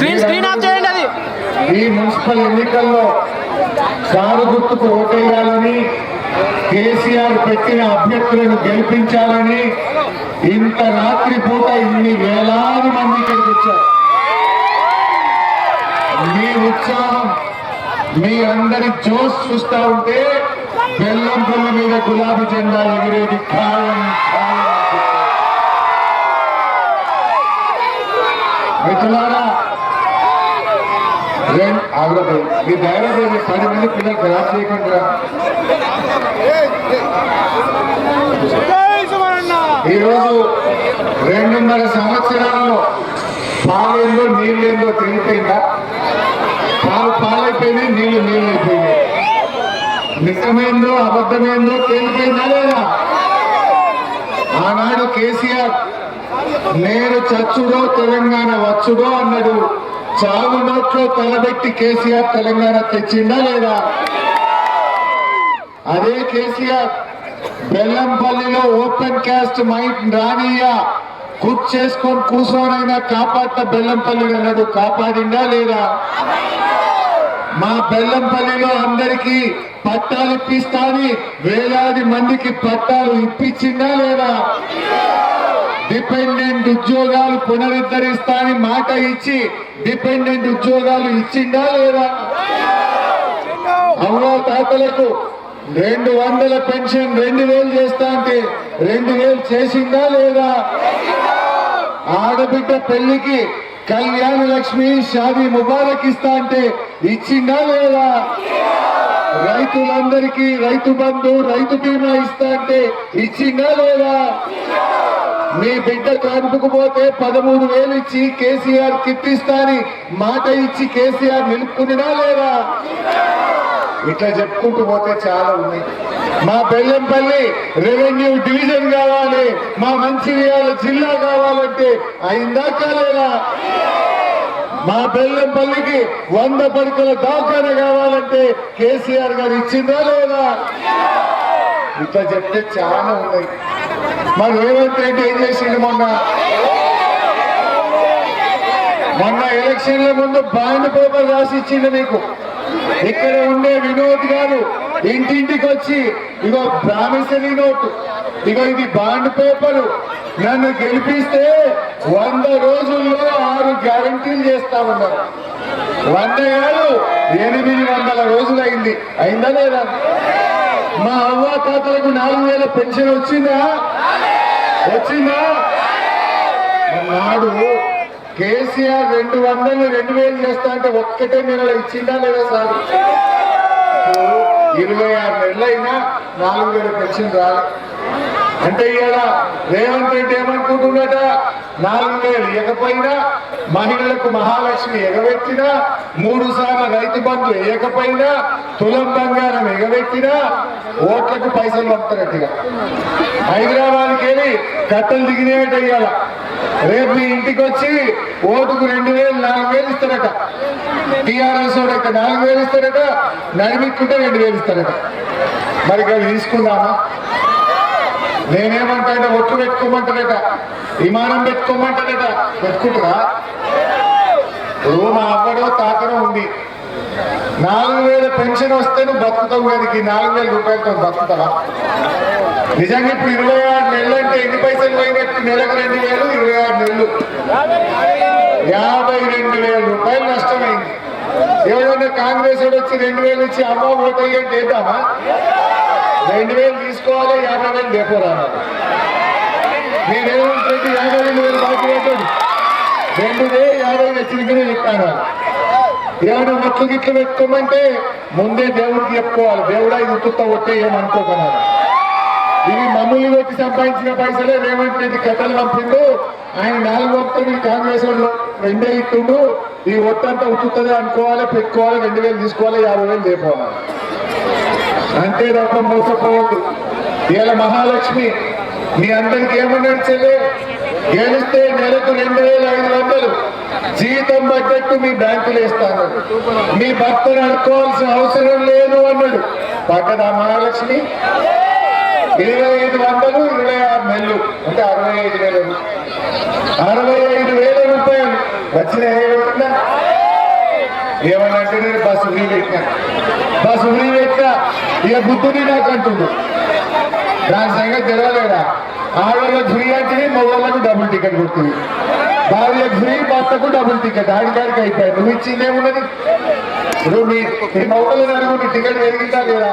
Screen screen off చేయండి అది. ఈ మున్సిపల్ ఎన్నికల్లో కారు గుర్తుకు ఓటేయాలని కేసీఆర్ పెట్టిన అభ్యర్థులను గెలిపించాలని ఇంత రాత్రి పూట ఇన్ని వేలాది మంది ఇక్కడికి వచ్చారు. మీ ఉత్సాహం మీ అందరి జోష్ చూస్తా ఉంటే బెల్లం పుల్ల మీద గులాబీ జెండా ఎగిరేది ఖాయం. మిత్రులారా రెండు ఆగ్రహం మీ దయచేసి పది మంది పిల్లలు ఖరాబ్ చేయకుండా ఈరోజు రెండున్నర సంవత్సరాలలో పాలేందో నీళ్ళేందో తెలిపోయిందా పాలు పాలైపోయింది నీళ్ళు నీళ్ళు అయిపోయింది నిజమేందో అబద్ధమేందో తేలిపోయిందా లేదా? ఆనాడు కేసీఆర్ నేను చచ్చుడో తెలంగాణ వచ్చుడో అన్నాడు. చావు నోట్లో తలబెట్టి కేసీఆర్ తెలంగాణ తెచ్చిందా లేదా? అదే కేసీఆర్ బెల్లంపల్లిలో ఓపెన్ క్యాస్ట్ మైట్ రానియ్యా కూర్చేసుకొని కూర్చోనైనా కాపాడత బెల్లంపల్లి అన్నాడు కాపాడిందా లేదా? మా బెల్లంపల్లిలో అందరికీ పట్టాలు ఇప్పిస్తాని వేలాది మందికి పట్టాలు ఇప్పించిందా లేదా? డిపెండెంట్ ఉద్యోగాలు పునరుద్ధరిస్తాని మాట ఇచ్చి డిపెండెంట్ ఉద్యోగాలు ఇచ్చిందా లేదా? అవ్వ తాతలకు? రెండు వందల పెన్షన్ రెండు వేలు చేస్తా అంటే రెండు వేలు చేసిందా లేదా? ఆడబిడ్డ పెళ్ళికి కళ్యాణ లక్ష్మి షాదీ ముబారక్ ఇస్తా అంటే ఇచ్చిందా లేదా? రైతులందరికీ రైతు బంధు రైతు బీమా ఇస్తా అంటే ఇచ్చిందా లేదా? మీ బిడ్డ కాన్పుకు పోతే పదమూడు వేలు ఇచ్చి కేసీఆర్ కిట్టిస్తాని మాట ఇచ్చి కేసీఆర్ నిలుపుకున్నా లేదా? ఇట్లా చెప్పుకుంటూ పోతే చాలా ఉన్నాయి. మా బెల్లంపల్లి రెవెన్యూ డివిజన్ కావాలి మా మంచిర్యాల జిల్లా కావాలంటే అయిందా కాలేదా? మా బెల్లంపల్లికి వంద పడుకల దాఖాన కావాలంటే కేసీఆర్ గారు ఇచ్చిందా లేదా? ఇట్లా చెప్తే చాలా ఉన్నాయి. మరి రేవంత్ రెడ్డి ఏం చేసిండు మొన్న? మొన్న ఎలక్షన్ల ముందు బాండ్ పేపర్ రాసి ఇచ్చిండు మీకు. ఇక్కడ ఉండే వినోద్ గారు ఇంటింటికి వచ్చి ఇగో ప్రామిసరీ నోట్ ఇగో ఇది బాండ్ పేపర్ నన్ను గెలిపిస్తే వంద రోజుల్లో ఆరు గ్యారంటీలు చేస్తా ఉన్నారు. వంద కాదు ఎనిమిది వందల రోజులు అయింది అయిందా లేదా? మా అవ్వ తాతలకు నాలుగు వేల పెన్షన్ వచ్చిందా? వచ్చిందా? నాడు కేసీఆర్ రెండు వందలు రెండు వేలు చేస్తా అంటే ఒక్కటే నెలలో ఇచ్చిందా లేదా సార్? ఇరవై ఆరు నెలలైనా నాలుగు వేల పెన్షన్ రాలి. అంటే ఇవాళ రేవంత్ రెడ్డి ఏమనుకుంటున్నట నాలుగు వేలు ఎగపోయినా మహిళలకు మహాలక్ష్మి ఎగబెట్టినా మూడు సార్లు రైతు బంధు వేయకపోయినా తులం బంగారం ఎగబెట్టినా ఓట్లకు పైసలు పడతారట్టుగా హైదరాబాద్కి వెళ్ళి కట్టలు దిగినాయట ఇవాళ. రేపు మీ ఇంటికి వచ్చి ఓటుకు రెండు వేలు నాలుగు వేలు ఇస్తారట. టీఆర్ఎస్ నాలుగు వేలు ఇస్తారట నడిమిక్కుంటే రెండు వేలు ఇస్తారట. మరి ఇక తీసుకుందామా? నేనేమంటా ఒట్టు పెట్టుకోమంటలేట విమానం పెట్టుకోమంటలేట పెట్టుకుంటారా? ఇప్పుడు మా అమ్మడో తాతనో ఉంది. నాలుగు వేల పెన్షన్ వస్తే నువ్వు బతుకుతావు కానీ నాలుగు వేల రూపాయలతో బతుకుతావా? నిజంగా ఇప్పుడు ఇరవై ఆరు నెలలు అంటే ఎన్ని పైసలు పోయినట్టు నెలకు రెండు వేలు ఇరవై ఆరు నెలలు. యాభై రెండు వేల రూపాయలు నష్టమైంది. ఎవరైనా కాంగ్రెస్ వచ్చి రెండు వేలు ఇచ్చి అమ్మ ఓటయ్యంటే ఏంటామా రెండు వేలు తీసుకోవాలి యాభై వేలు లేపోరా మీరేమంటే రెడ్డి యాభై రెండు వేలు బాకీ పెట్టండి. రెండు వేలు యాభై వెచ్చినకనే చెప్తాను ఏమైనా మొత్తం గిట్లు పెట్టుకోమంటే ముందే దేవుడికి చెప్పుకోవాలి. దేవుడా ఇది ఉత్తుత్త ఒట్టే ఏమనుకోకున్నారు ఇవి మమ్మల్ని వచ్చి సంపాదించిన పైసలే రేవంత్ రెడ్డి కథలు పంపిండు. ఆయన నాలుగు వక్తలు కాంగ్రెస్ వాళ్ళు రెండే ఇట్టుండు. ఈ ఒట్టంతా ఉత్తుతుంది అనుకోవాలి పెట్టుకోవాలి రెండు వేలు తీసుకోవాలి యాభై వేలు లేపోవాలి అంతే తప్ప మోసపోవద్దు. ఇలా మహాలక్ష్మి మీ అందరికి ఏమన్నాడు చెల్లె గెలిస్తే నెలకు రెండు వేల ఐదు వందలు. జీతం బడ్జెట్ మీ బ్యాంకులు వేస్తాను మీ భర్తను అనుకోవాల్సిన అవసరం లేదు అన్నాడు. పక్కన మహాలక్ష్మి ఇరవై ఐదు వందలు ఇరవై ఆరు నెలలు అంటే అరవై ఐదు వేలు. అరవై ఐదు వేల రూపాయలు. వచ్చిన ఏమన్నా నేను బస్సు ఫ్రీ పెట్టినా బస్సు ఫ్రీ పెట్టినా ఇక బుద్ధుని నాకు అంటుంది దాని సంగతి తెలియలేదా ఆడవాళ్ళకి ఫ్రీ అంటే మగవాళ్ళకు డబుల్ టికెట్ కొడుతుంది. భార్యకు ఫ్రీ భర్తకు డబుల్ టికెట్ ఆడికాడికి అయిపోయాయి. నువ్వు ఇచ్చిందేమున్నది ఇప్పుడు మీ మీ మగవాళ్ళని అడుగుంటే టికెట్ పెరిగిందా లేదా?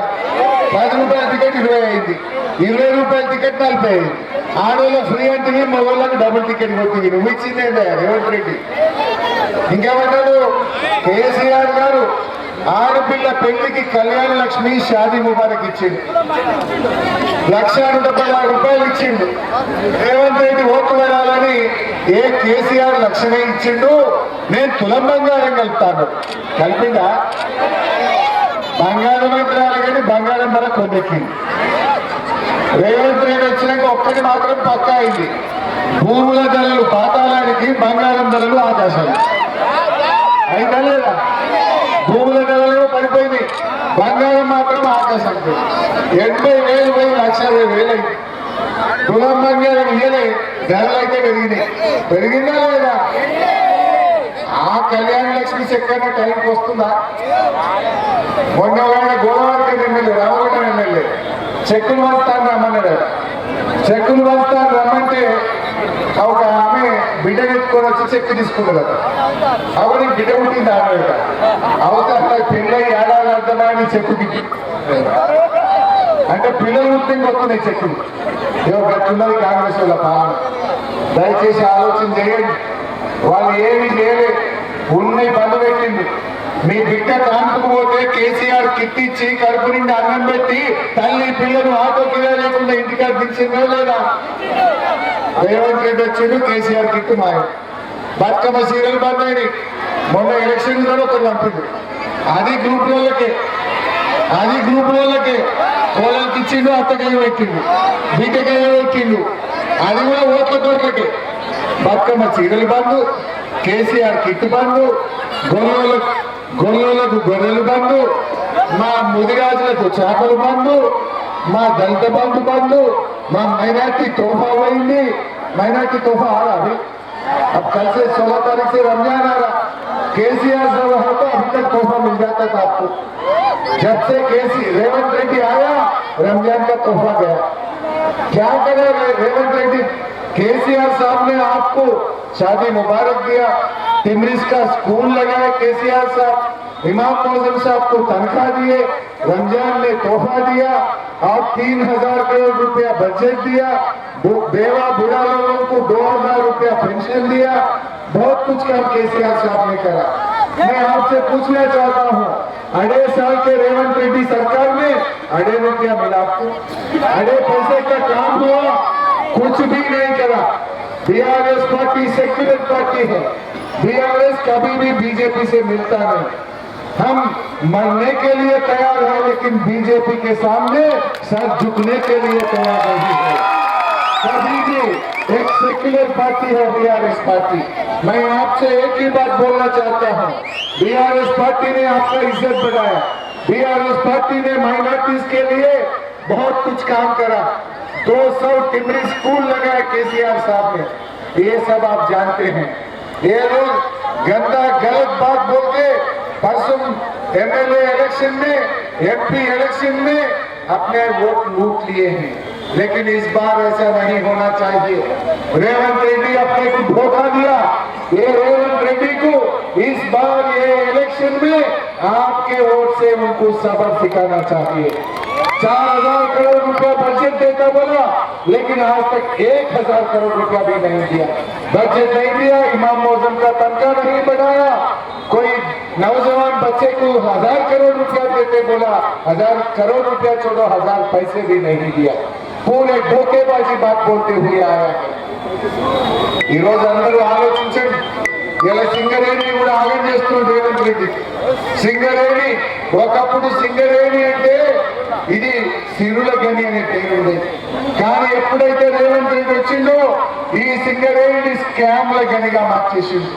పది రూపాయల టికెట్ ఇరవై అయింది. ఇరవై రూపాయల టికెట్ నలభై అయింది. ఆడవాళ్ళకి ఫ్రీ అంటే మగవాళ్ళకు డబుల్ టికెట్ కొట్టింది నువ్వు ఇచ్చిందేందా రేవంత్ రెడ్డి. ఇంకేమంటారు కేసీఆర్ గారు ఆడపిల్ల పెళ్ళికి కళ్యాణ లక్ష్మి షాదీ ముబారక్ ఇచ్చిండు. లక్ష డెబ్బై ఆరు రూపాయలు ఇచ్చిండు. రేవంత్ రెడ్డి ఓట్లు వెళ్ళాలని ఏ కేసీఆర్ లక్షనే ఇచ్చిండు? నేను తులం బంగారం కలుపుతాను. కలిపిందా? బంగారం అయితే రాలి కానీ బంగారం ధర కొందెక్కింది రేవంత్ రెడ్డి వచ్చినాక ఒక్కటి మాత్రం పక్కా అయింది. భూముల ధరలు పాతాళానికి బంగారం ధరలు ఆకాశాలు. అయితే లేదా? భూముల ధరలు పడిపోయింది. బంగారం మాత్రం ఆకాశానికి. ఎనభై వేలు పోయి లక్ష అరవై వేలు తులం బంగారం ఇయ్యలే. ధరలు అయితే పెరిగినాయి. పెరిగిందా లేదా? ఆ కళ్యాణ లక్ష్మి చక్కన టైంకి వస్తుందా? మొన్న ఆయన గోదావరికి ఎమ్మెల్యే రామగుండం ఎమ్మెల్యే. చెక్కులు పంచుతాను రమ్మన్నాడు. చెక్కులు పంచుతాను రమ్మంటే ఒక ఆమె బిడ్డ ఎత్తుకొని వచ్చి చెక్ తీసుకున్నది అవును బిడ్డ పుట్టింది ఆమె అవసరం పెళ్ళై ఏడాది అర్థమని చెక్కుకి అంటే పిల్లలు పుట్టింది వస్తున్నాయి చెక్కులు. ఉన్నది కాంగ్రెస్ వాళ్ళ పాలన. దయచేసి ఆలోచన చేయండి. వాళ్ళు ఏమి చేయలేదు. ఉన్నాయి బంధు పెట్టింది. మీ బిడ్డ కాంతుకు పోతే కేసీఆర్ కిట్ ఇచ్చి కడుపు నిండి అన్నం పెట్టి తల్లి పిల్లలు ఆటో కిరా లేకుండా ఇంటికాడ దించిందో లేదా? రేవంత్ రెడ్డి వచ్చిండు కేసీఆర్ కిట్ మాయ. బతుకమ్మ సీరియల్ బంద్ అయినాయి మొన్న ఎలక్షన్ కూడా ఒకరు పంపింది అది గ్రూప్ వాళ్ళకే. అది గ్రూప్ వాళ్ళకే. కోళ్ళకి ఇచ్చిండు అత్తకాయ పెట్టిండు. బీటకాయ పెట్టిండు. అది కూడా ఓట్ల తోట్లకే బతుకమ్మ చీరలు బంధు కేసీఆర్ కిట్ బంధు గొల్లలకు గొర్రెలకు గొర్రెలు బంధు మా ముదిరాజులకు చేపలు బంధు మా దళిత బంధు బంధు మా మైనార్టీ తోఫా పోయింది మైనార్టీ తోఫా आ रहा अभी अब कल से सोलह तारीख से रमजान आ रहा केसीआर से रहा तो अभी तक तोहफा मिल जाता था आपको जब से केसी रेवंत रेड्डी आया रमजान का तोहफा गया क्या करे रे- रेवंत रेड्डी केसीआर साहब ने आपको शादी मुबारक दिया टिमरिस का स्कूल लगाया केसीआर साहब इमाम मौजम साहब को तनख्वाह दिए रमजान ने तोहफा दिया آپ تین ہزار کروڑ روپیہ بچت دیا بیوہ بڑا لوگوں کو دو ہزار روپیہ پینشن دیا۔ بہت کچھ کام کے سی آر صاحب نے کرا۔ میں آپ سے پوچھنا چاہتا ہوں، اڑے سال کے ریون ریڈی سرکار میں اڑے روپیہ ملا آپ کو؟ اڑے پیسے کا کام ہوا، کچھ بھی نہیں کرا۔ بی آر ایس پارٹی سیکولر پارٹی ہے۔ بی آر ایس کبھی بھی بی جے پی سے ملتا نہیں۔ ہم مرنے کے لیے تیار لیکن بی جے پی کے سامنے سر جھکنے کے لیے تیار نہیں ہے۔ کبھی بھی ایک سیکولر پارٹی ہے بی آر ایس پارٹی۔ میں آپ سے ایک ہی بات بولنا چاہتا ہوں۔ بی آر ایس پارٹی نے آپ کا عزت بڑھایا۔ بی آر ایس پارٹی نے مائنورٹیز کے لیے بہت کچھ کام کرا۔ دو سو ٹمری اسکول لگایا کے سی آر صاحب نے۔ یہ سب آپ جانتے ہیں۔ یہ لوگ گندا غلط بات بول کے پرسوں ایم ایل اے الیکشن میں ایم پی الیکشن میں اپنے ووٹ لوٹ لیے ہیں۔ لیکن اس بار ایسا نہیں ہونا چاہیے۔ ریونت ریڈی اپنے کو دھوکا دیا۔ یہ ریونت ریڈی کو اس بار یہ الیکشن میں آپ کے ووٹ سے ان کو سبر سکھانا چاہیے۔ چار ہزار کروڑ روپیہ بجٹ دیتا بولا، لیکن آج تک ایک ہزار کروڑ روپیہ بھی نہیں دیا۔ بجٹ نہیں دیا، امام موزم کا تنخواہ نہیں بنایا کوئی नौजवान बच्चे को हजार करोड़ रुपया देते बोला हजार करोड़ रुपया छोड़ो हजार पैसे भी नहीं दिया पूरे धोखेबाजी बात बोलते हुए आया है ఈ రోజు అందరూ ఆలోచించండి ఇలా సింగరేణి కూడా ఆగం చేస్తున్నాడు రేవంత్ రెడ్డి సింగరేణి ఒకప్పుడు సింగరేణి అంటే ఇది సిరుల గని అనే పేరు ఉండేది కానీ ఎప్పుడైతే రేవంత్ రెడ్డి వచ్చిందో ఈ సింగరేణి స్కామ్ల గనిగా మార్చేసింది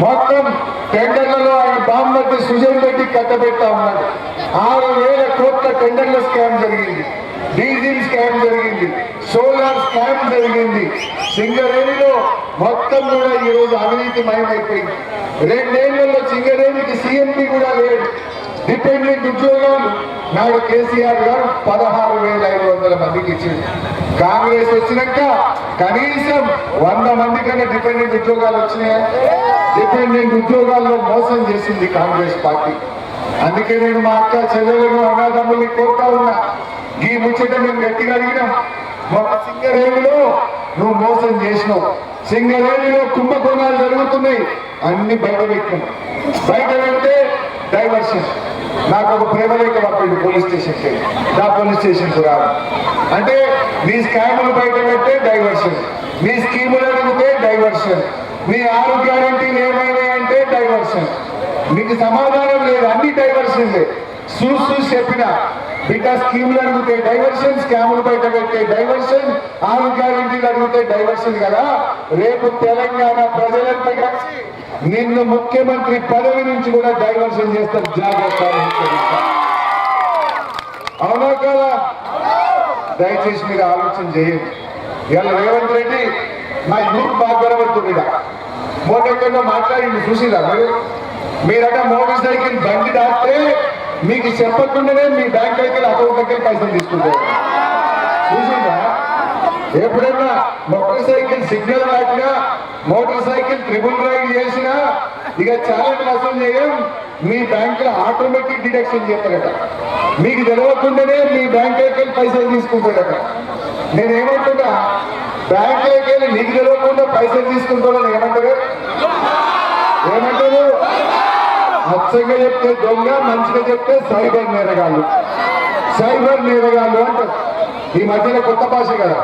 మొత్తం టెండర్లలో ఆయన బామ్మర్తి సుజయ్ రెడ్డి కట్టబెట్టా ఉన్నాడు. ఆరు వేల కోట్ల టెండర్ల స్కామ్ జరిగింది. డీజిల్ స్కామ్ జరిగింది. సోలార్ స్కామ్ జరిగింది. సింగరేణిలో మొత్తం కూడా ఈ రోజు అవినీతి మయమైపోయింది రెండేళ్ళలో సింగరేణికి సీఎంపీ కూడా లేడు డిపెండెంట్ ఉద్యోగాలు నాడు కేసీఆర్ గారు పదహారు వేల ఐదు వందల మందికి ఇచ్చింది కాంగ్రెస్ వచ్చినాక కనీసం వంద మంది కన్నా డిపెండెంట్ ఉద్యోగాలు వచ్చినాయా? డిపెండెంట్ ఉద్యోగాల్లో మోసం చేసింది కాంగ్రెస్ పార్టీ. అందుకే నేను మా అక్క చెల్లెలను అన్నదమ్ముల్ని కోరుతా ఉన్నా. ఈ ముచ్చట మేము గట్టిగా అడిగినాం. ఒక సింగరేణిలో నువ్వు మోసం చేసినావు. సింగరేణిలో కుంభకోణాలు జరుగుతున్నాయి. అన్ని బయట పెట్టినాం. బయట పెడితే డైవర్షన్. నాకు ఒక ప్రేమలేఖ లేఖ పోలీస్ స్టేషన్కి. నా పోలీస్ స్టేషన్కి రాదు అంటే మీ స్కాములు బయట పెడితే డైవర్షన్. మీ స్కీములు అడిగితే డైవర్షన్. మీ ఆరు గ్యారంటీలు ఏమైనా అంటే డైవర్షన్. మీకు సమాధానం లేదు అన్ని డైవర్షన్లే చూసి చూసి చెప్పిన బిడ్డ స్కీములు అడిగితే డైవర్షన్ స్కాములు బయట పెట్టే డైవర్షన్ ఆరు గ్యారంటీలు అడిగితే డైవర్షన్ కదా? రేపు తెలంగాణ ప్రజలంతా కలిసి నిన్ను ముఖ్యమంత్రి పదవి నుంచి కూడా డైవర్షన్ చేస్తారు. జాగ్రత్త అవునా కదా? దయచేసి మీరు ఆలోచన చేయండి. ఇవాళ రేవంత్ రెడ్డి మా యూత్ బాగా కనబడుతుంది మోటెక్కడో మాట్లాడింది చూసిరా మీరు? మీరట మోటార్ సైకిల్ బండి దాటితే మీకు చెప్పకుండానే మీ బ్యాంక్ దగ్గర అకౌంట్ దగ్గర పైసలు తీసుకుంటారు. చూసిందా ఎప్పుడైనా మోటార్ సైకిల్ సిగ్నల్ దాటినా మోటార్ సైకిల్ ట్రిపుల్ రైడ్ చేసినా ఇక చాలా వసూలు చేయం మీ బ్యాంక్లో ఆటోమేటిక్ డిడక్షన్ చేస్తారట. మీకు తెలియకుండానే మీ బ్యాంక్ దగ్గర పైసలు తీసుకుంటారట. నేనేమంటున్నా? బ్యాంక్ వెళ్ళి నీకు తెలియకుండా పైసలు తీసుకుంటున్నాను ఏమంటారు? ఏమంటారు? అచ్చంగా చెప్తే దొంగ మంచిగా చెప్తే సైబర్ నేరగాళ్ళు. సైబర్ నేరగాళ్ళు అంటారు. ఈ మధ్యన కొత్త భాష కదా.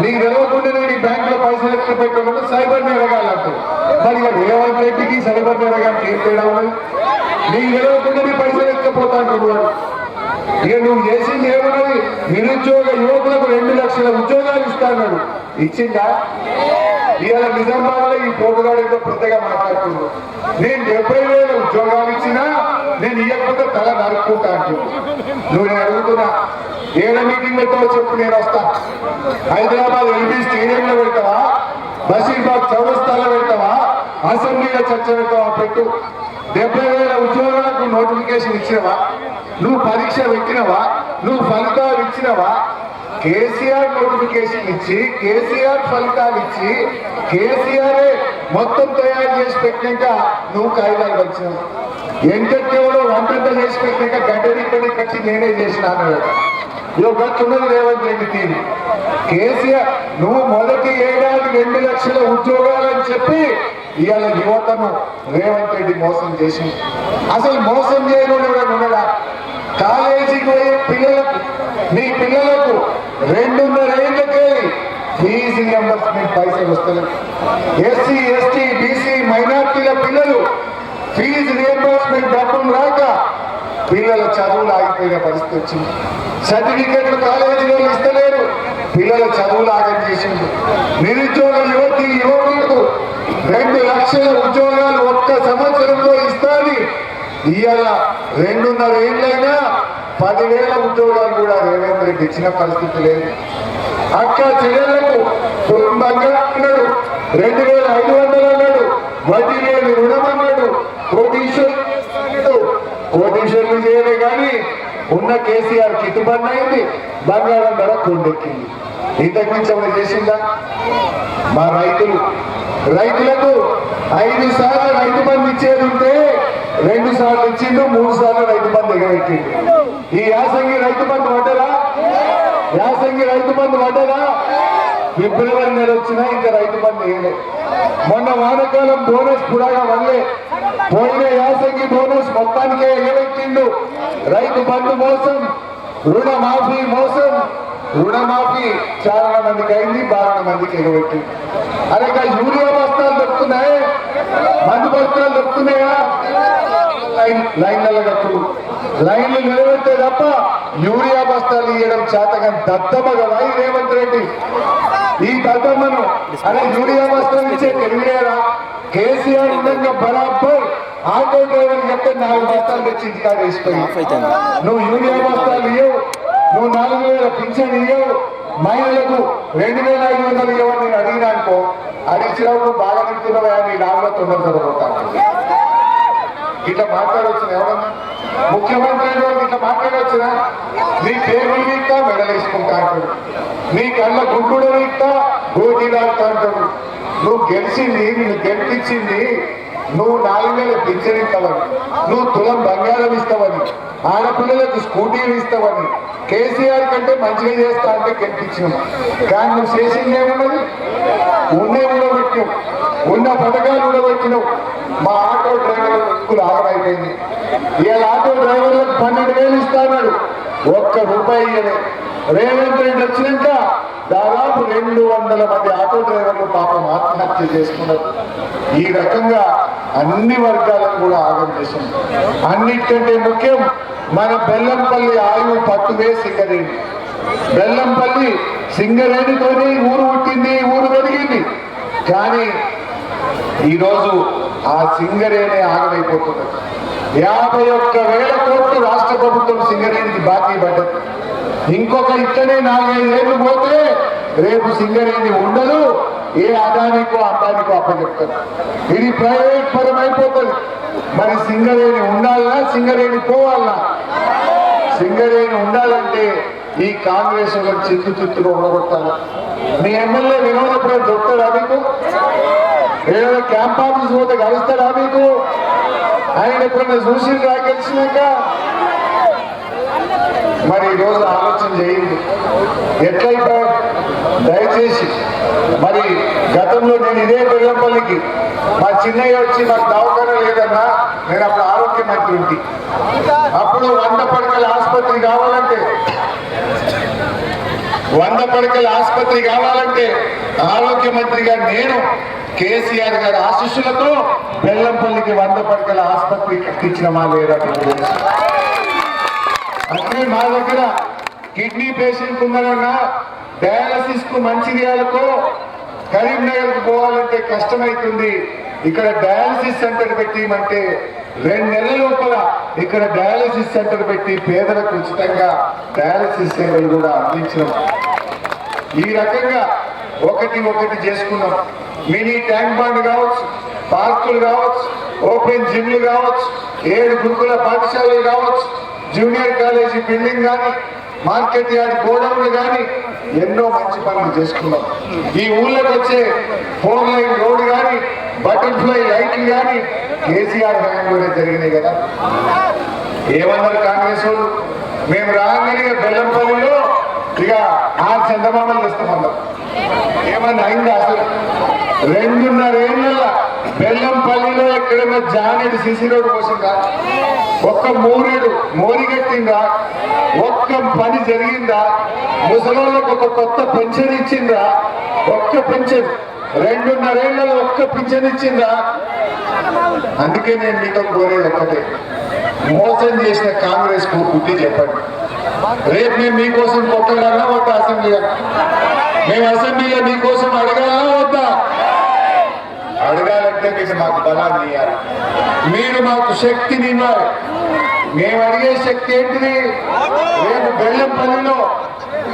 నీకు తెలియకుండా నేను ఈ బ్యాంక్లో పైసలు ఎక్కడ పెట్టకుండా సైబర్ నేరగాళ్ళు అంటారు. మరి ఇక రేవంత్ రెడ్డికి సైబర్ నేరగాళ్ళకి ఏం తేడా ఉన్నది? నీకు తెలియకుండా నీ పైసలు ఎక్కపోతా అంటాడు ఇక నువ్వు చేసింది ఏమన్నది? నిరుద్యోగ యువకులకు రెండు లక్షల ఉద్యోగాలు ఇస్తాడు ఇచ్చిందా? ఇవాళ నిజామాబాద్లో ఈ పోటుగాడు ఏదో పెద్దగా మాట్లాడుతున్నాడు. నేను డెబ్బై వేల ఉద్యోగాలు ఇచ్చినా నేను ఇవ్వకపోతే తల నరుక్కుంటా నువ్వు నేను అడుగుతున్నా ఏడ మీటింగ్ పెట్టావో చెప్పు నేను వస్తా. హైదరాబాద్ ఎల్బీ స్టేడియంలో పెడతావా? బషీర్బాగ్ చౌరస్తాలో పెడతావా? అసెంబ్లీలో చర్చ పెడతావా? పెట్టు. డెబ్బై వేల ఉద్యోగాలకు నోటిఫికేషన్ ఇచ్చినవా? నువ్వు పరీక్ష పెట్టినవా? నువ్వు ఫలితాలు ఇచ్చినవా? కేసీఆర్ నోటిఫికేషన్ ఇచ్చి కేసీఆర్ ఫలితాలు ఇచ్చి కేసీఆర్ మొత్తం తయారు చేసి పెట్టినాక నువ్వు కాగితాలు వచ్చినావు ఎంతెవడో వంటంతా చేసి పెట్టినాక గడ్డని ఇక్కడికి వచ్చి నేనే చేసినాను అన్నాడు. రేవంత్ రెడ్డి తీరు. కేసీఆర్ నువ్వు మొదటి ఏడాది రెండు లక్షల ఉద్యోగాలని చెప్పి ఇవాళ యువతను రేవంత్ రెడ్డి మోసం చేసి అసలు మోసం చేయడం కూడా ఉండడా కాలేజీకి పోయే పిల్లలకు మీ పిల్లలకు రెండున్నర ఏళ్ళకే ఫీజు రియంబర్స్మెంట్ పైసలు వస్తలేదు ఎస్సీ ఎస్టీ బీసీ మైనార్టీల పిల్లలు ఫీజు రియంబర్స్మెంట్ డబ్బులు రాక పిల్లల చదువులు ఆగిపోయిన పరిస్థితి వచ్చింది. సర్టిఫికెట్లు కాలేజీలో ఇస్తలేరు. పిల్లల చదువులు ఆగం చేసింది నిరుద్యోగ యువతి యువకులకు రెండు లక్షల ఉద్యోగాలు ఒక్క సంవత్సరంలో ఇస్తాని ఇవాళ రెండున్నర ఏళ్ళైనా పదివేల ఉద్యోగాలు కూడా రేవంత్ రెడ్డి ఇచ్చిన పరిస్థితి లేదు. అక్క చెల్లెళ్ళకు కుటుంబంగా అన్నాడు. రెండు వేల ఐదు వందలు అన్నాడు. వడ్డీ లేని రుణం అన్నాడు. కోటీశ్వరులు కోటీశ్వరులు చేయలే కానీ ఉన్న కేసీఆర్ కిట్టుబంద్ అయింది. బంగారం ధర కొండెక్కింది. ఇంతకు మించి ఏమైనా చేసిందా? మా రైతులు. రైతులకు ఐదు సార్లు రైతు బంధు ఇచ్చేది ఉంటే రెండు సార్లు ఇచ్చిండు మూడు సార్లు రైతు బంధు ఎగబెట్టిండు ఈ యాసంగి రైతు బంధు పడ్డదా? యాసంగి రైతు బంధు పడ్డదా? ఫిబ్రవరి నెల వచ్చినా ఇంకా రైతు బంధు వేయలే. మొన్న వానకాలం బోనస్ పురాగా వల్లే పోయిన యాసంగి బోనస్ మొత్తానికే ఎగబెట్టిండు రైతు బంధు మోసం రుణమాఫీ మోసం రుణమాఫీ చాలా మందికి అయింది బాగా మందికి ఎగబెట్టింది. అరే యూరియా బస్తాలు దొరుకుతున్నాయి? మందు బస్తాలు దొరుకుతున్నాయా? లైన్ లైన్లలో కట్టుడు లైన్లు నిలబెడితే తప్ప యూరియా బస్తాలు ఇవ్వడం చేతగా దద్దమ్మ కదా రేవంత్ రెడ్డి? ఈ దద్దమ్మను. అరే యూరియా బస్తాలు ఇచ్చే తెలియరా కేసీఆర్ ఉండగా బరాబర్ ఆటో డ్రైవర్ చెప్తే నాలుగు బస్తాలు తెచ్చి ఇంటికాడ వేసిపోయి. నువ్వు యూరియా బస్తాలు ఇవ్వవు నువ్వు నాలుగు వేల పింఛన్ ఇయ్యవు. మహిళలకు రెండు వేల ఐదు వందలు ఇవ్వని నేను అడిగినా అనుకో. అడిగినప్పుడు బాగా నింపుతున్నావా నీ నాలుగులో తొందర చదవతాను ఇట్లా మాట్లాడవచ్చునా ఎవరన్నా? ముఖ్యమంత్రి ఇట్లా మాట్లాడవచ్చునా? నీ పేరు వీక్తా మెడల్ వేసుకుంటా అంటాడు. నీ కళ్ళ గుడ్డు వీక్తా గోటీలాడుతా అంటాడు. నువ్వు గెలిచింది నువ్వు గెలిపించింది నువ్వు నాలుగు వేల పింఛన్ ఇస్తావని నువ్వు తులం బంగారం ఇస్తావని ఆడపిల్లలకు స్కూటీలు ఇస్తావని కేసీఆర్ కంటే మంచిగా చేస్తా అంటే గెలిపించినావు కానీ నువ్వు చేసింది ఏమున్నది? ఉండే ఉండబెట్టినావు ఉన్న పథకాలు ఉండబెట్టినావు మా ఆటో డ్రైవర్ల బతుకులు అయిపోయింది ఇవాళ ఆటో డ్రైవర్లకు పన్నెండు వేలు ఇస్తా ఒక్క రూపాయి రేవంత్ రెడ్డి వచ్చినాక దాదాపు రెండు వందల మంది ఆటో డ్రైవర్లు పాపం ఆత్మహత్య చేసుకున్నారు. ఈ రకంగా అన్ని వర్గాలను కూడా ఆగం చేసింది అన్నిటికంటే ముఖ్యం మన బెల్లంపల్లి ఆయువు పట్టువే సింగరేణి. బెల్లంపల్లి సింగరేణితోనే ఊరు పుట్టింది ఊరు పెరిగింది. కానీ ఈరోజు ఆ సింగరేణి ఆగమైపోతుంది యాభై ఒక్క వేల కోట్లు రాష్ట్ర ప్రభుత్వం సింగరేణికి బాకీ పడ్డది. ఇంకొక ఇట్లనే నాలుగైదు ఏళ్ళు పోతే రేపు సింగరేణి ఉండదు. ఏ అదానికో అంబానికో అప్పచెప్తారు. ఇది ప్రైవేట్ పరం అయిపోతుంది. మరి సింగరేణి ఉండాలనా? సింగరేణి పోవాలనా? సింగరేణి ఉండాలంటే ఈ కాంగ్రెస్ వాళ్ళని చిత్తు చిత్తులో ఉండగొట్టాలి. మీ ఎమ్మెల్యే వినోదపురం దొరుకుతాడా మీకు? ఏదైనా క్యాంప్ ఆఫీస్ పోతే కలుస్తాడా మీకు? ఆయన ఎప్పుడైనా చూసి రాకెలిసినాక మరి ఈ రోజు ఆలోచన చేయండి. ఎట్లయితే దయచేసి మరి గతంలో నేను ఇదే బెల్లంపల్లికి మా చిన్నయ్య వచ్చి నాకు దవాఖాన లేదన్నా నేను అప్పుడు ఆరోగ్య మంత్రి ఉంది అప్పుడు వంద పడకల ఆసుపత్రి కావాలంటే వంద పడకల ఆసుపత్రి కావాలంటే ఆరోగ్య మంత్రిగా నేను కేసీఆర్ గారి ఆశీస్సులతో బెల్లంపల్లికి వంద పడకల ఆసుపత్రి కట్టించినమా లేదా అంటే అట్లే మా దగ్గర కిడ్నీ పేషెంట్ ఉన్నారన్నా డయాలసిస్కు మంచిర్యాలకు కరీంనగర్కు పోవాలంటే కష్టమైతుంది. ఇక్కడ డయాలసిస్ సెంటర్ పెట్టిమంటే రెండు నెలల లోపల ఇక్కడ డయాలసిస్ సెంటర్ పెట్టి పేదలకు ఉచితంగా డయాలసిస్ సేవలు కూడా అందించడం. ఈ రకంగా ఒకటి ఒకటి చేసుకున్నాం. మినీ ట్యాంక్ బండ్ కావచ్చు పార్కులు కావచ్చు ఓపెన్ జిమ్లు కావచ్చు ఏడు గురుకుల పాఠశాలలు కావచ్చు జూనియర్ కాలేజీ బిల్డింగ్ కానీ మార్కెట్ యార్డ్ గోడౌన్లు కానీ ఎన్నో మంచి పనులు చేసుకున్నాం. ఈ ఊళ్ళోకి వచ్చే ఫోర్ లైన్ రోడ్ కానీ బటర్ఫ్లై లైట్లు కానీ కేసీఆర్ హయాంలోనే జరిగినాయి కదా. ఏమన్నారు కాంగ్రెస్ వాళ్ళు? మేము రాగానే బెల్లంపల్లిలో ఇక ఆరు చందమామలు తెస్తామన్నారు. ఏమన్నా అయిందా అసలు? రెండున్నర ఏళ్ళ బెల్లంపల్లిలో ఎక్కడైనా జానేది సిసి రోడ్డు కాదు ఒక్క మూరేడు మోరి కట్టిందా? ఒక్క పని జరిగిందా? ముసలోళ్ళకు ఒక కొత్త పెన్షన్ ఇచ్చిందా? ఒక్క పెన్షన్ రెండున్నరేళ్ళలో ఒక్క పింఛన్ ఇచ్చిందా? అందుకే నేను మీతో కోరేది ఒక్కటే. మోసం చేసిన కాంగ్రెస్కు బుద్ధి చెప్పండి. రేపు మేము మీకోసం కొట్టాలన్నా వద్దా అసెంబ్లీలో. మేము అసెంబ్లీలో మీకోసం అడగాలన్నా వద్దా? అడగాలంటే మీరు మాకు బలాన్ని ఇవ్వాలి మీరు మాకు శక్తిని ఇవ్వాలి. మేము అడిగే శక్తి ఏంటిది? రేపు బెల్లంపల్లిలో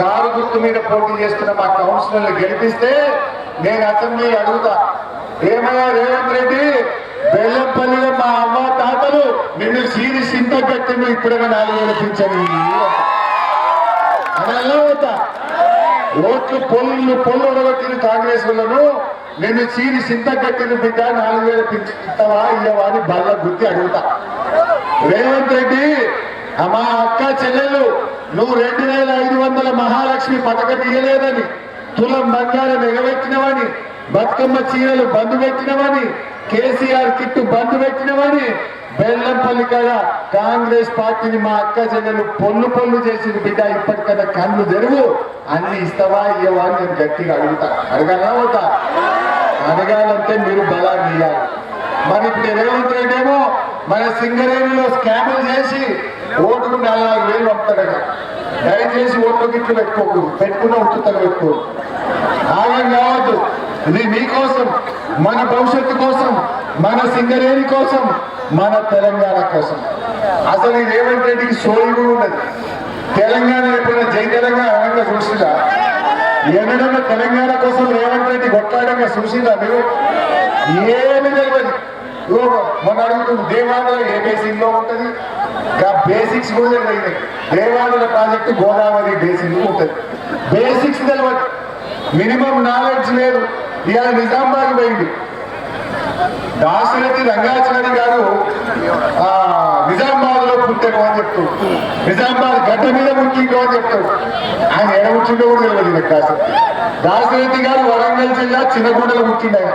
కారు గుర్తు మీద పోటీ చేస్తున్న మా కౌన్సిలర్లు గెలిపిస్తే నేను అసెంబ్లీ అడుగుతా. ఏమయ్యా రేవంత్ రెడ్డి? బెల్లంపల్లిలో మా అమ్మ తాతలు నిన్ను సీరి సింత కట్టిండు ఇప్పుడైనా నాలుగు వేలు పింఛని. అని అలా అవుతా. ఓట్లు పొల్లు పొల్లు ఉడగొట్టిన కాంగ్రెస్ వాళ్ళను నేను చీరి సింతగట్టిన బిడ్డ నాలుగు వేల పిచ్చిస్తావా ఇయ్యవా అని బల్ల గుర్తి అడుగుతా. రేవంత్ రెడ్డి మా అక్క చెల్లెలు నువ్వు రెండు వేల ఐదు వందల మహాలక్ష్మి పథకం ఇయ్యలేదని తులం బంగారం ఎగబెట్టినవని బతుకమ్మ చీరలు బంధు పెట్టినవని కేసీఆర్ కిట్టు బంధు పెట్టినవని బెల్లంపల్లి కాడ కాంగ్రెస్ పార్టీని మా అక్క చెల్లెలు పొల్లు పొల్లు చేసిన బిడ్డ ఇప్పటికన్నా కళ్ళు తెరువు. అన్ని ఇస్తావా ఇయ్యవా అని నేను గట్టిగా అడుగుతా. అడగాలా అవుతా అడగాలంటే మీరు బలాన్ని ఇవ్వాలి మరి ఇప్పుడు రేవంత్ రెడ్డి ఏమో మన సింగరేణిలో స్కాములు చేసి ఓటుకు నాలుగు వేలు పంపుతాడట. దయచేసి ఓట్లు గిట్లు పెట్టుకోకు. పెట్టుకున్న ఉత్తుతలు పెట్టుకోకు ఆగం కావద్దు. ఇది మీకోసం మన భవిష్యత్తు కోసం మన సింగరేణి కోసం మన తెలంగాణ కోసం. అసలు ఈ రేవంత్ రెడ్డికి సోయి కూడా ఉన్నది తెలంగాణ ఎప్పుడైనా జై తెలంగాణ అనంగా చూసిందా? ఎన్నడన్నా తెలంగాణ కోసం రేవంత్ రెడ్డి కొట్లాడంగా చూసిందా మీరు? ఏమి తెలియదు. ఇగో మొన్న అడుగుతుంది దేవాలయ ఏ బేసిన్లో ఉంటుంది? ఇంకా బేసిక్స్ కూడా తెలియదు. దేవాలయ ప్రాజెక్టు గోదావరి బేసిన్ ఉంటుంది. బేసిక్స్ తెలియదు. మినిమం నాలెడ్జ్ లేదు. ఇవాళ నిజామాబాద్ పోయింది. దాశరథి రంగాచారి గారు నిజామాబాద్లో పుట్టాడు అని చెప్తూ నిజామాబాద్ గడ్డ మీద పుట్టిండు అని చెప్తూ. ఆయన ఎడ పుట్టిండో కూడా తెలియదు దాశరథి. దాశరథి గారు వరంగల్ జిల్లా చిన్నగూడలో పుట్టిండు ఆయన.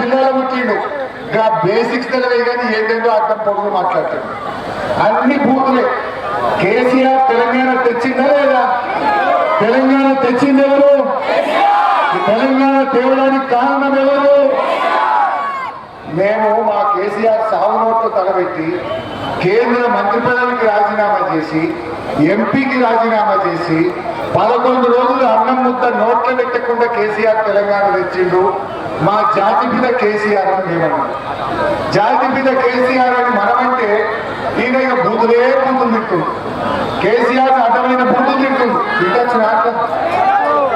జిల్లాలో పుట్టిండు. ఇంకా బేసిక్స్ తెలియదు కానీ ఏంటంటో అర్థం పొడుగు మాట్లాడతాడు అన్ని బూతులే. కేసీఆర్ తెలంగాణ తెచ్చిందా లేదా? తెలంగాణ తెచ్చింది ఎవరు? తెలంగాణ తేవడానికి కారణం ఎవరు? మేము మా కేసీఆర్ సాగు నోట్లు తగబెట్టి కేంద్ర మంత్రి పదవికి రాజీనామా చేసి ఎంపీకి రాజీనామా చేసి పదకొండు రోజులు అన్నం ముద్ద నోట్లు పెట్టకుండా కేసీఆర్ తెలంగాణ తెచ్చిండు మా జాతి మీద కేసీఆర్ అని మేమన్నా జాతి మీద కేసీఆర్ అని మనమంటే ఈయన ఇక బూతులే బూతులు కేసీఆర్ అడ్డమైన బూతులు తిట్టు. తిట్టచ్చు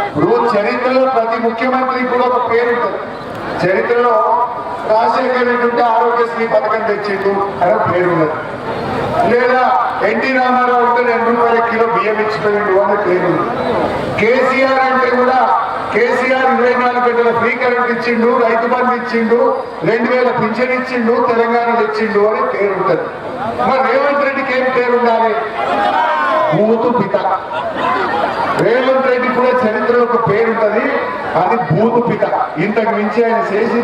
ఇప్పుడు చరిత్రలో ప్రతి ముఖ్యమంత్రికి కూడా ఒక పేరు ఉంటుంది. చరిత్రలో రాజశేఖర్ ఉంటే ఆరోగ్యశ్రీ పథకం తెచ్చిండు అని పేరు ఉన్నది. లేదా ఎన్టీ రామారావు అంటే రెండు రూపాయల కిలో బియ్యం ఇచ్చిపోయిండు అనే పేరు కేసీఆర్ అంటే కూడా కేసీఆర్ ఇరవై నాలుగు గంటల ఫ్రీ కరెంట్ ఇచ్చిండు రైతు బంధు ఇచ్చిండు రెండు వేల పింఛన్ ఇచ్చిండు తెలంగాణలో ఇచ్చిండు అని పేరు ఉంటుంది. మరి రేవంత్ రెడ్డికి ఏం పేరు ఉండాలి? బూతు పిత. రేవంత్ ఒక పేరు ఉంటది అది బూతు పిత. ఇంతకు మించి ఆయన చేసి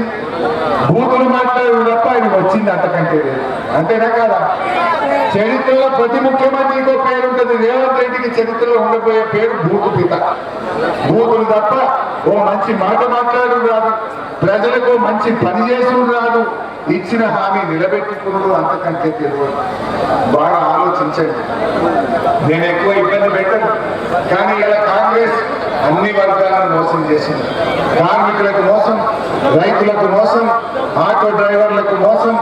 బూతులు మాట్లాడు తప్ప ఆయన వచ్చింది అంతకంటే అంతేనా కాదా? చరిత్రలో ప్రతి ముఖ్యమంత్రికి ఒక పేరు ఉంటుంది రేవంత్ రెడ్డికి చరిత్రలో ఉండబోయే పేరు బూతు పిత. బూతులు తప్ప ఓ మంచి మాట మాట్లాడు రాదు. ప్రజలకు మంచి పని చేసుడు రాదు. ఇచ్చిన హామీ నిలబెట్టుకున్నాడు అంతకంటే తెలియదు. బాగా ఆలోచించండి. నేను ఎక్కువ ఇబ్బంది పెట్టను. కానీ ఇలా కాంగ్రెస్ అన్ని వర్గాలను మోసం చేసింది. కార్మికులకు మోసం రైతులకు మోసం ఆటో డ్రైవర్లకు మోసం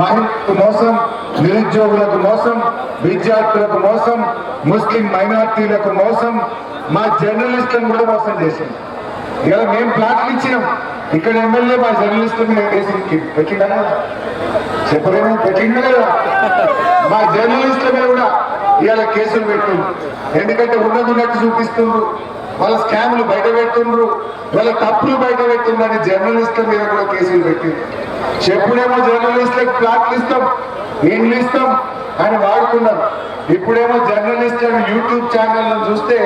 మహిళలకు మోసం నిరుద్యోగులకు మోసం విద్యార్థులకు మోసం ముస్లిం మైనార్టీలకు మోసం. మా జర్నలిస్టులను కూడా మోసం చేసింది. ఇలా మేము ప్లాట్లు ఇచ్చినాం. ఇక్కడ ఎమ్మెల్యే మా జర్నలిస్టులు మీద కేసు పెట్టిండా చెప్పలేము పెట్టిండు కదా మా జర్నలిస్టుల మీద కూడా ఇవాళ కేసులు పెట్టు ఎందుకంటే ఉన్నది ఉన్నట్టు చూపిస్తుండ్రు. వాళ్ళ స్కాములు బయట పెడుతుండ్రు. వాళ్ళ తప్పులు బయట పెడుతుండ్రని జర్నలిస్టుల మీద కూడా కేసులు పెట్టిండ్రు. చెప్పుడేమో జర్నలిస్టులకు ప్లాట్లు ఇస్తాం ఇండ్లు ఇస్తాం అని వాడుకున్నారు. ఇప్పుడేమో జర్నలిస్ట్ అని యూట్యూబ్ ఛానల్ చూస్తే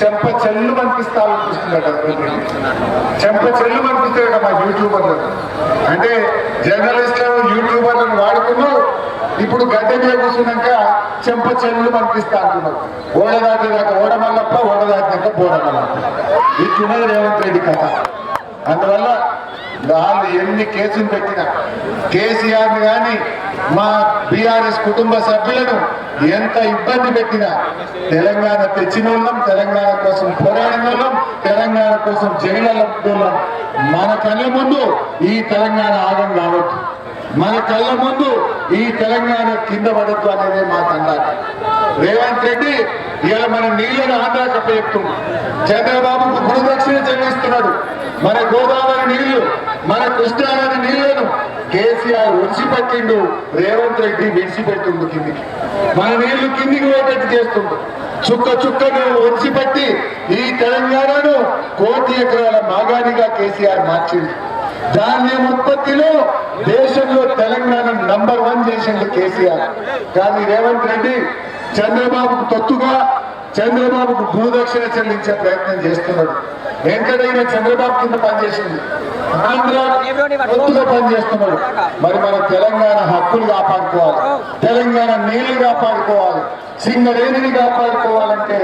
చెంప చెల్లు అనిపిస్తారనిపిస్తుందట చెంప చెల్లు అనిపిస్తారట మా యూట్యూబర్లు అంటే జర్నలిస్ట్ యూట్యూబర్లను వాడుకున్నారు. ఇప్పుడు గడ్డ మీద కూర్చున్నాక చెంప చెల్లు అనిపిస్తా అంటున్నారు ఓడ దాటినాక ఓడమల్లప్ప ఓడ దాటినాక ఈ ఇట్లున్నది రేవంత్ రెడ్డి కథ. అందువల్ల వాళ్ళు ఎన్ని కేసులు పెట్టినా కేసీఆర్ కానీ మా బీఆర్ఎస్ కుటుంబ సభ్యులను ఎంత ఇబ్బంది పెట్టినా తెలంగాణ తెచ్చిన వాళ్ళం తెలంగాణ కోసం పోరాడిన వాళ్ళం తెలంగాణ కోసం జైలు మన కళ్ళ ముందు ఈ తెలంగాణ ఆగం కావద్దు. మన కళ్ళ ముందు ఈ తెలంగాణ కింద పడద్దు అనేది మా తండ్రి రేవంత్ రెడ్డి ఇవాళ మన నీళ్ళను ఆంధ్ర కప్పచెప్తుంది చంద్రబాబుకు గురుదక్షిణ చెల్లిస్తున్నాడు. మన గోదావరి నీళ్ళు మన కృష్ణానది నీళ్ళను కేసీఆర్ విడిచిపెట్టిండు రేవంత్ రెడ్డి విడిచిపెట్టిండు కిందికి. మన నీళ్ళు కిందికి పోయేటట్టు చేస్తుండు. చుక్క చుక్కను ఒడిచిపెట్టి ఈ తెలంగాణను కోటి ఎకరాల మాగానిగా కేసీఆర్ మార్చింది ధాన్యం ఉత్పత్తిలో దేశంలో తెలంగాణ నంబర్ వన్ చేసిండు కేసీఆర్. కానీ రేవంత్ రెడ్డి చంద్రబాబుకు తొత్తుగా చంద్రబాబుకు భూదక్షిణ చెల్లించే ప్రయత్నం చేస్తున్నాడు. వెంకటైన చంద్రబాబు కింద పనిచేసింది. ఆంధ్రగా పనిచేస్తున్నాడు. మరి మన తెలంగాణ హక్కులు కాపాడుకోవాలి. తెలంగాణ నీళ్ళు కాపాడుకోవాలి. సింగరేణిని కాపాడుకోవాలంటే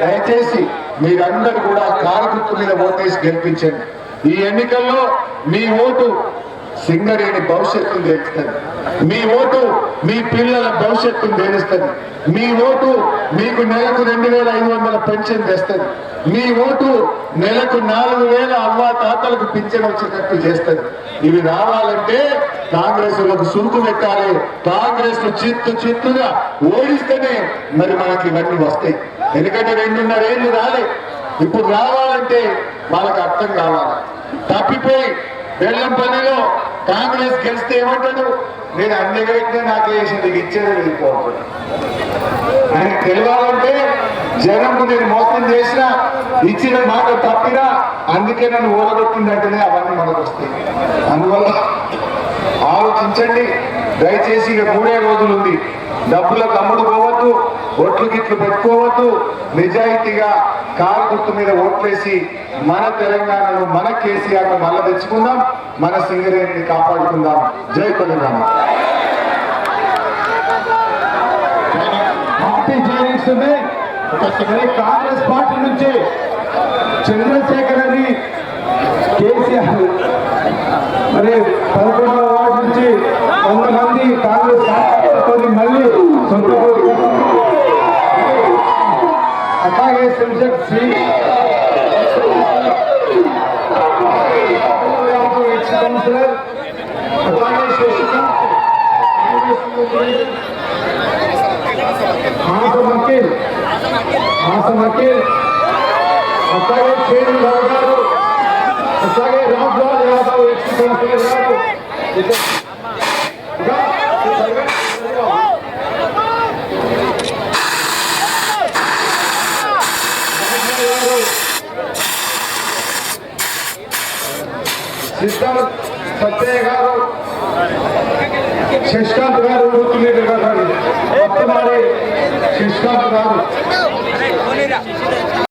దయచేసి మీరందరూ కూడా కారు గుర్తు మీద ఓటేసి గెలిపించండి. ఈ ఎన్నికల్లో మీ ఓటు సింగరేణి భవిష్యత్తును తెలుస్తుంది మీ ఓటు మీ పిల్లల భవిష్యత్తును తెలుస్తుంది మీ ఓటు మీకు నెలకు రెండు వేల ఐదు వందల పెన్షన్ తెస్తుంది. మీ ఓటు నెలకు నాలుగు వేల అవ్వా తాతలకు పింఛన్ వచ్చేటట్టు చేస్తుంది. ఇవి రావాలంటే కాంగ్రెస్లకు సురుకు పెట్టాలి. కాంగ్రెస్ చిత్తు చిత్తుగా ఓడిస్తేనే మరి మనకి ఇవన్నీ వస్తాయి. ఎందుకంటే రెండున్నర ఏళ్ళు రాలే. ఇప్పుడు రావాలంటే వాళ్ళకి అర్థం కావాలి. తప్పిపోయి బెల్లంపల్లిలో కాంగ్రెస్ గెలిస్తే ఏమంటాడు? నేను అన్ని పెట్టినా నాకే వేసింది ఇచ్చేది వెళ్ళిపోతాడు ఆయనకు తెలియాలంటే జనంకు నేను మోసం చేసినా ఇచ్చిన మాట తప్పినా అందుకే నన్ను ఓడగొట్టిందంటేనే అవన్నీ మనకు వస్తాయి. అందువల్ల ఆలోచించండి. దయచేసి ఇక మూడే రోజులు ఉంది. డబ్బులకు అమ్ముడుకోవద్దు ఒట్లు గిట్లు పెట్టుకోవద్దు. నిజాయితీగా కారు గుర్తు మీద ఓట్లేసి మన తెలంగాణను మన కేసీఆర్ను మళ్ళా తెచ్చుకుందాం మన సింగరేణిని కాపాడుకుందాం. జై తెలంగాణ. పార్టీ చేయిస్తుంది కాంగ్రెస్ పార్టీ నుంచి చంద్రశేఖర్ అని కేసీఆర్. మరి పదకొండవ వార్డు నుంచి కొంతమంది కాంగ్రెస్ పార్టీ మళ్ళీ సొంత ఊరు. అట్లాగే శివశక్తి శ్రీ ఎక్స్ కౌన్సిలర్ అట్లాగే శశికాంత్ ఆసం వకీల్ ఆసం వకీల్ అట్లాగే చేరు రావు గారు అట్లాగే రాజ్లాల్ యాదవ్ ఎక్స్ కౌన్సిలర్ గారు